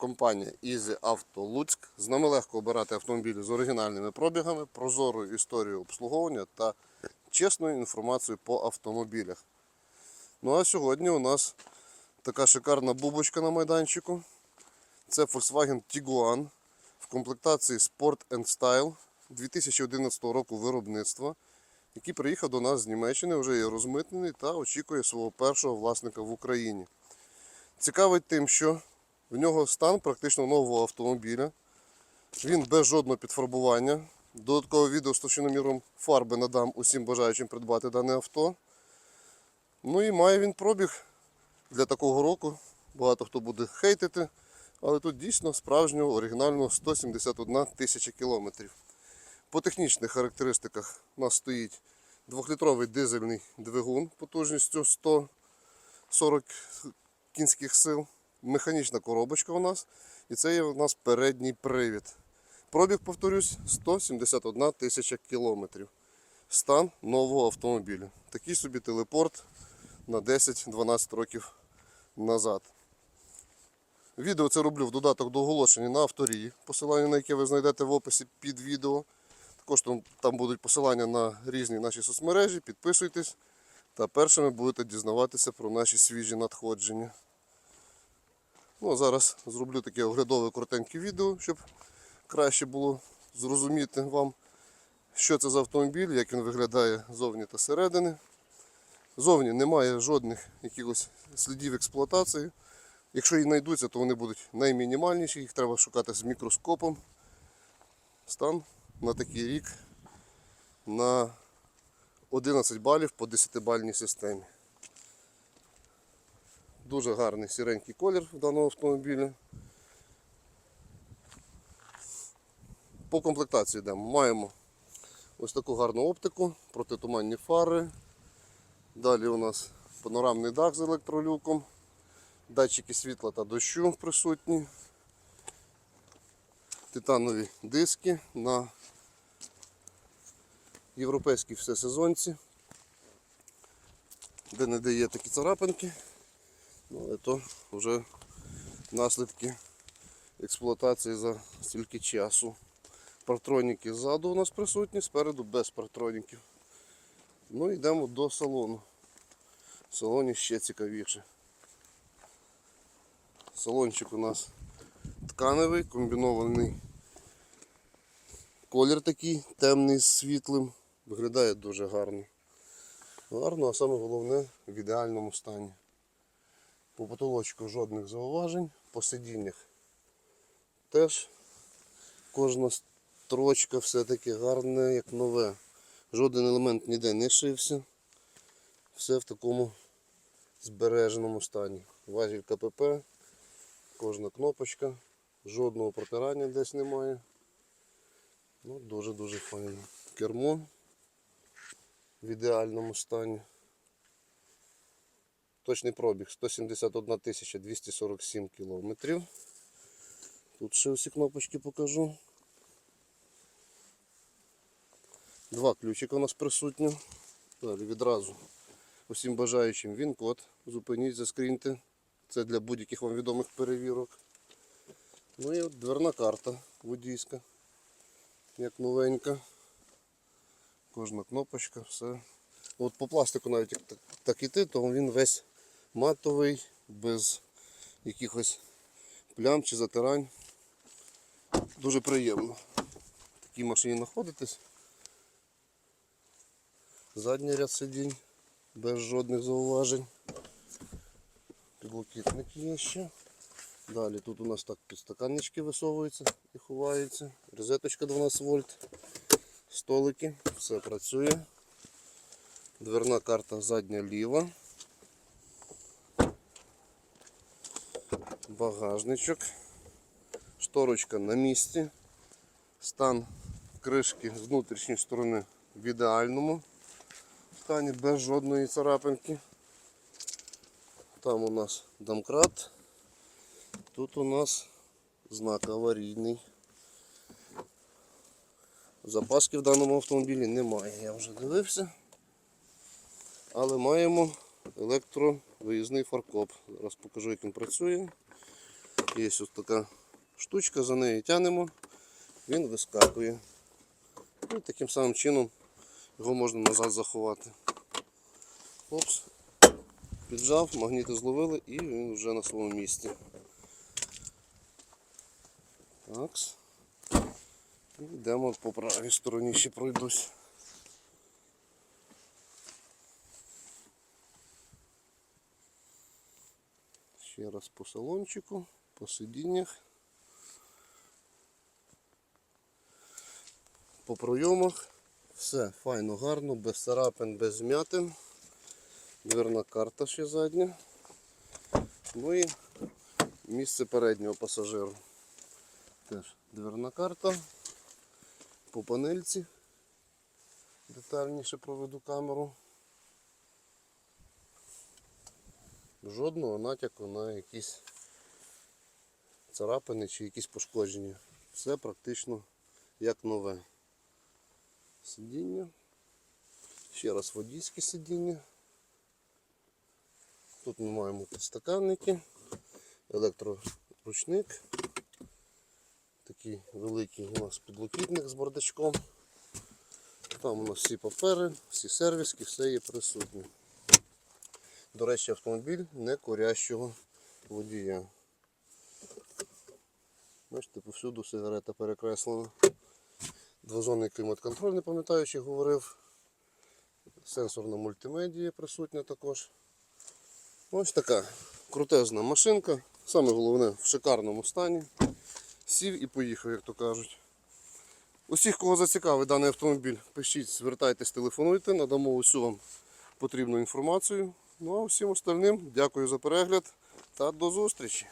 компанія Easy Auto Луцьк. З нами легко обирати автомобілі з оригінальними пробігами, прозорою історією обслуговування та чесною інформацією по автомобілях. Ну а сьогодні у нас така шикарна бубочка на майданчику. Це Volkswagen Tiguan в комплектації Sport and Style 2011 року виробництва, який приїхав до нас з Німеччини, вже є розмитнений та очікує свого першого власника в Україні. Цікавий тим, що в нього стан практично нового автомобіля. Він без жодного підфарбування. Додаткове відео з товщиноміром фарби надам усім бажаючим придбати дане авто. Ну і має він пробіг для такого року. Багато хто буде хейтити, але тут дійсно справжнього оригінального 171 тисяча кілометрів. По технічних характеристиках у нас стоїть 2-літровий дизельний двигун потужністю 140 кінських сил, механічна коробочка у нас, і це є у нас передній привід. Пробіг, повторюсь, 171 тисяча кілометрів. Стан нового автомобіля. Такий собі телепорт на 10-12 років назад. Відео це роблю в додаток до оголошення на авторії, посилання на яке ви знайдете в описі під відео. Також там, там будуть посилання на різні наші соцмережі. Підписуйтесь та першими будете дізнаватися про наші свіжі надходження. Ну, а зараз зроблю таке оглядове коротеньке відео, щоб краще було зрозуміти вам, що це за автомобіль, як він виглядає зовні та середини. Зовні немає жодних якихось слідів експлуатації. Якщо і знайдуться, то вони будуть наймінімальніші, їх треба шукати з мікроскопом. Стан на такий рік на 11 балів по 10-бальній системі. Дуже гарний сіренький колір в даного автомобіля. По комплектації йдемо. Маємо ось таку гарну оптику, протитуманні фари. Далі у нас панорамний дах з електролюком, датчики світла та дощу присутні, титанові диски на європейській всесезонці, де не де є такі царапинки, ну, але то вже наслідки експлуатації за стільки часу. Партроніки ззаду у нас присутні, спереду без партроніків. Ну йдемо до салону. В салоні ще цікавіше. Салончик у нас тканевий, комбінований колір такий темний з світлим. Виглядає дуже гарно. Гарно, а саме головне в ідеальному стані. По потолочку жодних зауважень, по сидіннях теж кожна строчка все-таки гарне, як нове. Жоден елемент ніде не шився. Все в такому збереженому стані. Важіль КПП, кожна кнопочка, жодного протирання десь немає. Ну, Дуже-дуже файно. Кермо в ідеальному стані. Точний пробіг 171 247 кілометрів. Тут ще всі кнопочки покажу. Два ключика у нас присутні. Далі відразу усім бажаючим він код. Зупиніть, заскріньте. Це для будь-яких вам відомих перевірок. Ну і от дверна карта водійська. Як новенька. Кожна кнопочка, все. От по пластику навіть так, так іти, то він весь матовий, без якихось плям чи затирань. Дуже приємно в такій машині знаходитись. Задній ряд сидінь без жодних зауважень. Підлокітник є ще. Далі тут у нас так підстаканнички висовуються і ховаються. Розеточка 12 вольт. Столики, все працює. Дверна карта задня ліва. Багажничок. Шторочка на місці. Стан кришки з внутрішньої сторони в ідеальному стані без жодної царапинки. Там у нас домкрат. Тут у нас знак аварійний. Запаски в даному автомобілі немає, я вже дивився. Але маємо електровиїзний фаркоп. Зараз покажу, як він працює. Є ось така штучка, за нею тянемо, він вискакує. І таким самим чином його можна назад заховати. Опс. Піджав, магніти зловили і він вже на своєму місці. Такс. І йдемо по правій стороні ще пройдусь. Ще раз по салончику, по сидіннях. По пройомах. Все файно, гарно, без царапин, без змятин. Дверна карта ще задня. Ну і місце переднього пасажиру. Теж дверна карта. По панельці. Детальніше проведу камеру. Жодного натяку на якісь царапини чи якісь пошкодження. Все практично як нове. Сидіння. Ще раз водійське сидіння. Тут ми маємо підстаканники, електроручник. Такий великий у нас підлокітник з бардачком. Там у нас всі папери, всі сервіски, все є присутнє. До речі, автомобіль не курящого водія. Бачите, повсюду сигарета перекреслена. Двозонний клімат-контроль, не пам'ятаю, чи говорив. Сенсорна мультимедія присутня також. Ось така крутезна машинка. Саме головне в шикарному стані. Сів і поїхав, як то кажуть. Усіх, кого зацікавить даний автомобіль, пишіть, звертайтесь, телефонуйте, надамо усю вам потрібну інформацію. Ну а всім остальним дякую за перегляд та до зустрічі!